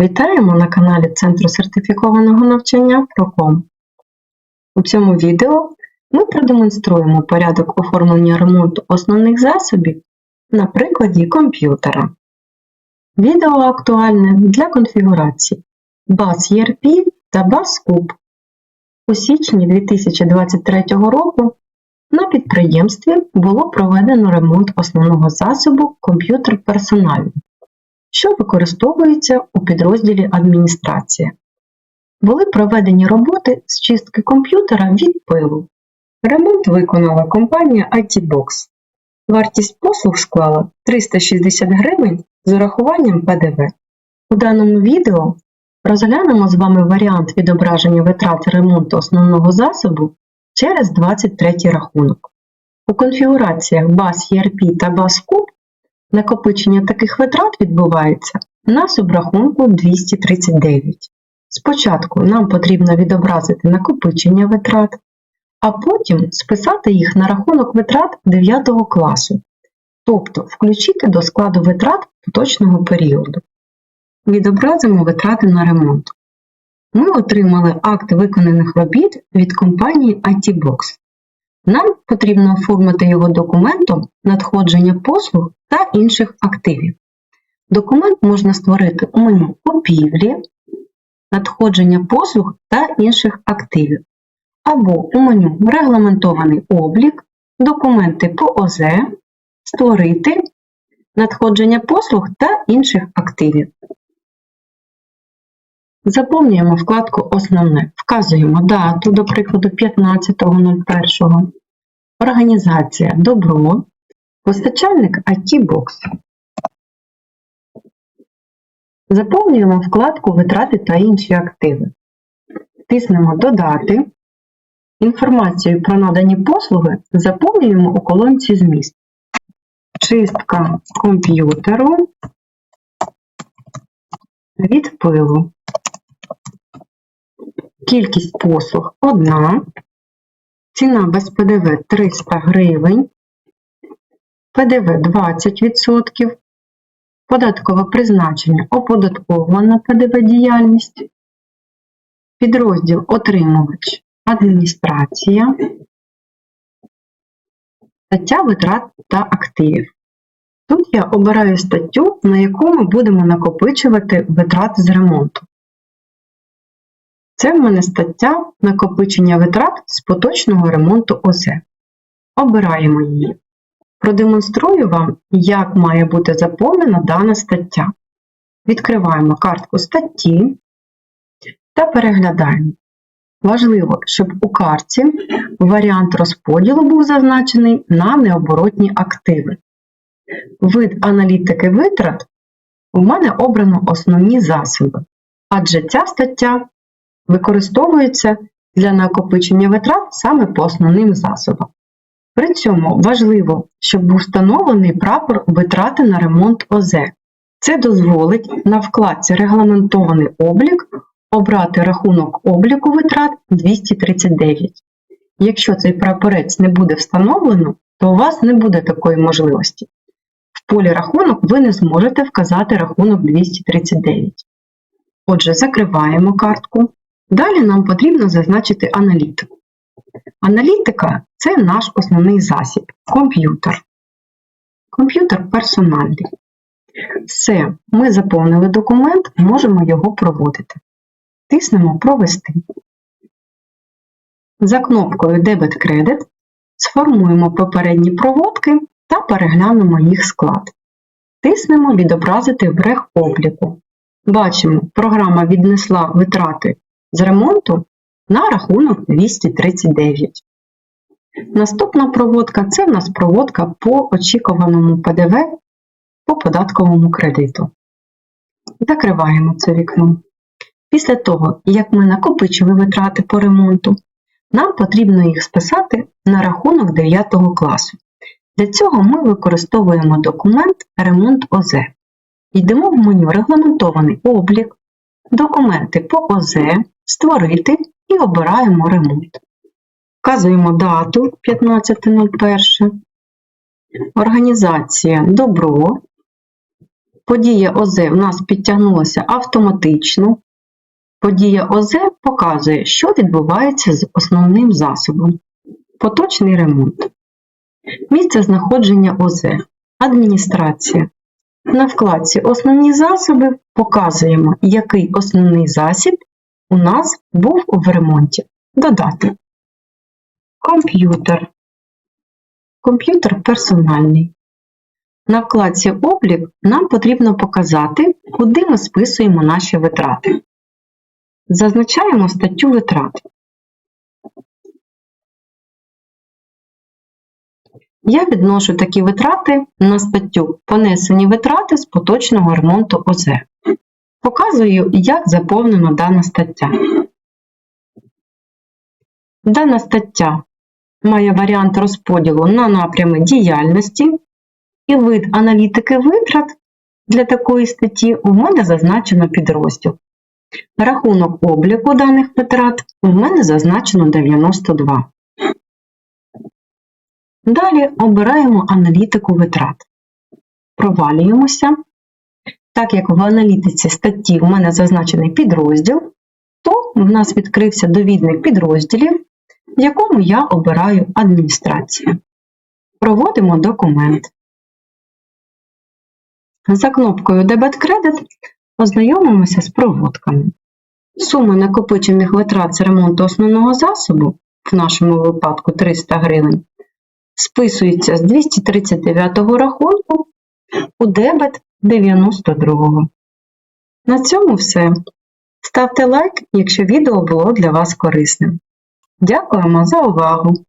Вітаємо на каналі Центру сертифікованого навчання ProCom. У цьому відео ми продемонструємо порядок оформлення ремонту основних засобів на прикладі комп'ютера. Відео актуальне для конфігурації BAS ERP та BAS CUB. У січні 2023 року на підприємстві було проведено ремонт основного засобу комп'ютер персональний що використовується у підрозділі адміністрація. Були проведені роботи з чистки комп'ютера від пилу. Ремонт виконала компанія ITBox. Вартість послуг склала 360 гривень з урахуванням ПДВ. У даному відео розглянемо з вами варіант відображення витрат ремонту основного засобу через 23 рахунок. У конфігураціях BAS ERP та BAS CUB Накопичення таких витрат відбувається на субрахунку 239. Спочатку нам потрібно відобразити накопичення витрат, а потім списати їх на рахунок витрат 9 класу, тобто включити до складу витрат поточного періоду. Відобразимо витрати на ремонт. Ми отримали акт виконаних робіт від компанії ITBox. Нам потрібно оформити його документом надходження послуг та інших активів. Документ можна створити у меню купівлі, надходження послуг та інших активів, або у меню Регламентований облік, документи по ОЗ, створити, надходження послуг та інших активів. Заповнюємо вкладку Основне, вказуємо дату, до прикладу, 15.01, організація Добро, постачальник IT-Box. Заповнюємо вкладку Витрати та інші активи. Тиснемо Додати. Інформацію про надані послуги заповнюємо у колонці Зміст. Чистка комп'ютеру від пилу. Кількість послуг 1. Ціна без ПДВ 300 гривень. ПДВ 20%. Податкове призначення оподаткована ПДВ діяльність. Підрозділ отримувач адміністрація. Стаття витрат та активів. Тут я обираю статтю, на яку ми будемо накопичувати витрати з ремонту. Це в мене стаття накопичення витрат з поточного ремонту ОЗ. Обираємо її. Продемонструю вам, як має бути заповнена дана стаття. Відкриваємо картку статті та переглядаємо. Важливо, щоб у картці варіант розподілу був зазначений на необоротні активи. Вид аналітики витрат у мене обрано основні засоби, адже ця стаття використовується для накопичення витрат саме по основним засобам. При цьому важливо, щоб був встановлений прапор витрати на ремонт ОЗ. Це дозволить на вкладці Регламентований облік обрати рахунок обліку витрат 239. Якщо цей прапорець не буде встановлено, то у вас не буде такої можливості. В полі рахунок ви не зможете вказати рахунок 239. Отже, закриваємо картку. Далі нам потрібно зазначити аналітику. Аналітика це наш основний засіб комп'ютер. Комп'ютер персональний. Все, ми заповнили документ, можемо його проводити. Тиснемо Провести. За кнопкою Дебет-кредит сформуємо попередні проводки та переглянемо їх склад. Тиснемо Відобразити в рех-обліку. Бачимо, програма віднесла витрати з ремонту на рахунок 239. Наступна проводка це в нас проводка по очікуваному ПДВ по податковому кредиту. Закриваємо це вікно. Після того, як ми накопичили витрати по ремонту, нам потрібно їх списати на рахунок 9 класу. Для цього ми використовуємо документ Ремонт ОЗ. Йдемо в меню Регламентований облік, документи по ОЗ, Створити і обираємо ремонт. Вказуємо дату 15.01. Організація Добро. Подія ОЗ в нас підтягнулася автоматично. Подія ОЗ показує, що відбувається з основним засобом. Поточний ремонт. Місце знаходження ОЗ. Адміністрація. На вкладці Основні засоби показуємо, який основний засіб у нас був в ремонті. Додати. Комп'ютер. Комп'ютер персональний. На вкладці Облік нам потрібно показати, куди ми списуємо наші витрати. Зазначаємо статтю витрат. Я відношу такі витрати на статтю Понесені витрати з поточного ремонту ОЗ. Показую, як заповнена дана стаття. Дана стаття має варіант розподілу на напрями діяльності і вид аналітики витрат для такої статті у мене зазначено підрозділ. Рахунок обліку даних витрат у мене зазначено 92. Далі обираємо аналітику витрат. Провалюємося. Так як в аналітиці статті у мене зазначений підрозділ, то в нас відкрився довідник підрозділів, в якому я обираю адміністрацію. Проводимо документ. За кнопкою Дебет кредит ознайомимося з проводками. Сума накопичених витрат з ремонту основного засобу, в нашому випадку 300 гривень, списується з 239 рахунку у дебет 92. На цьому все. Ставте лайк, якщо відео було для вас корисним. Дякуємо за увагу!